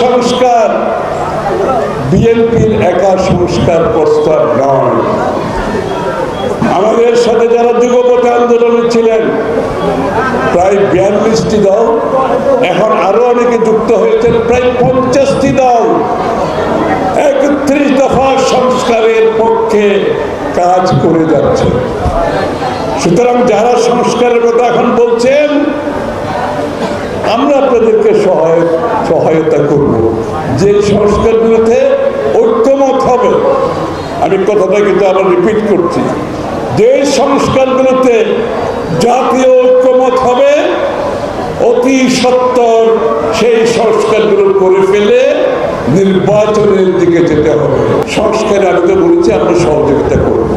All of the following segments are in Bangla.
সংস্কার বিএনপির একা সংস্কার প্রস্তাব নয়। আমাদের সাথে যারা যুগপথ আন্দোলনে ছিলেন, প্রায় বিয়াল্লিশটি দল, এখন আরও অনেকে যুক্ত হয়েছেন, প্রায় পঞ্চাশটি দল একত্রিশ দফা সংস্কারের পক্ষে কাজ করে যাচ্ছে। সুতরাং যারা সংস্কারের কথা এখন বলছেন আমরা আপনাদেরকে সহায় সহায়তা করব। যে সংস্কারগুলোতে ঐক্যমত হবে, আমি কথাটা কিন্তু আবার রিপিট করছি। যে সংস্কারগুলোতে জাতীয় ঐক্যমত হবে, অতি সত্তর সেই সংস্কারগুলো করে ফেলে নির্বাচনের দিকে যেতে হবে। সংস্কারে, আমি তো বলেছি, আমরা সহযোগিতা করব।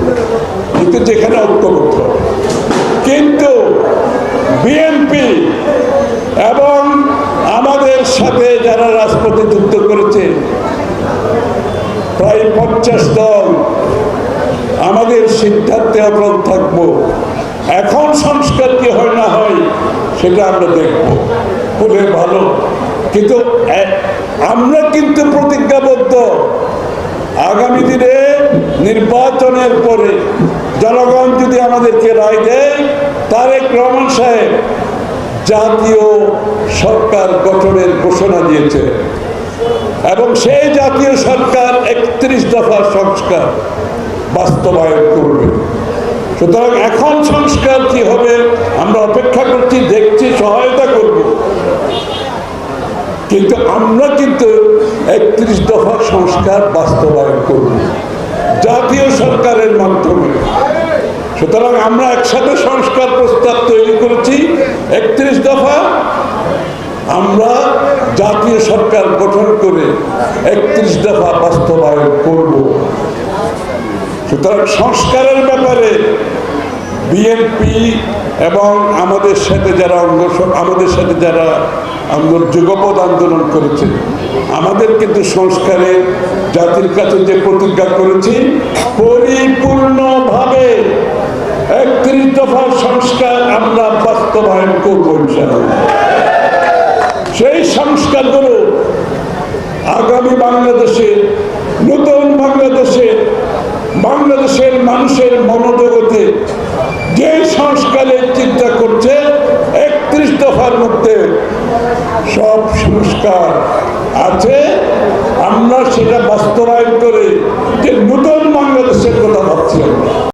কিন্তু যেখানে ঐক্যমত হবে কিন্তু বিএনপি এবং আমাদের সাথে যারা রাজপথে যুদ্ধ করেছে, প্রায় পঞ্চাশ দল, আমাদের সিদ্ধান্তে অটল থাকব। এখন সংস্কার কি হয় না হয়, সেটা আমরা দেখব। বলে ভালো। কিন্তু আমরা কিন্তু প্রতিজ্ঞাবদ্ধ। আগামী দিনে নির্বাচনের পরে জনগণ যদি আমাদেরকে রায় দেয়, তারেক রহমান সাহেব জাতীয় সরকার গঠনের ঘোষণা দিয়েছে। এবং সেই জাতীয় সরকার একত্রিশ দফা সংস্কার বাস্তবায়ন করবে। সুতরাং এখন সংস্কার কি হবে, আমরা অপেক্ষা করছি, দেখছি, সহায়তা করব। কিন্তু আমরা কিন্তু একত্রিশ দফা সংস্কার বাস্তবায়ন করব। জাতীয় সরকারের মাধ্যমে। সুতরাং আমরা একসাথে সংস্কার প্রস্তাব তৈরি করেছি। একত্রিশ দফা আমরা জাতীয় সরকার গঠন করে একত্রিশ দফা বাস্তবায়ন করব। সুতরাং সংস্কারের ব্যাপারে বিএনপি এবং আমাদের সাথে যারা অঙ্গ আমাদের সাথে যারা যুগপৎ আন্দোলন করেছে, আমাদের কিন্তু সংস্কারে জাতির কাছে যে প্রতিজ্ঞা করেছি পরিপূর্ণভাবে একত্রিশ দফার সংস্কার আমরা বাস্তবায়ন করব ইনশাআল্লাহ। সেই সংস্কারগুলো আগামী বাংলাদেশে, নতুন বাংলাদেশে, বাংলাদেশের মানুষের মনোজগতে যে সংস্কারের চিন্তা করছে, একত্রিশ দফার মধ্যে সব সংস্কার আছে। আমরা সেটা বাস্তবায়ন করে যে নতুন বাংলাদেশের কথা ভাবছি আমরা।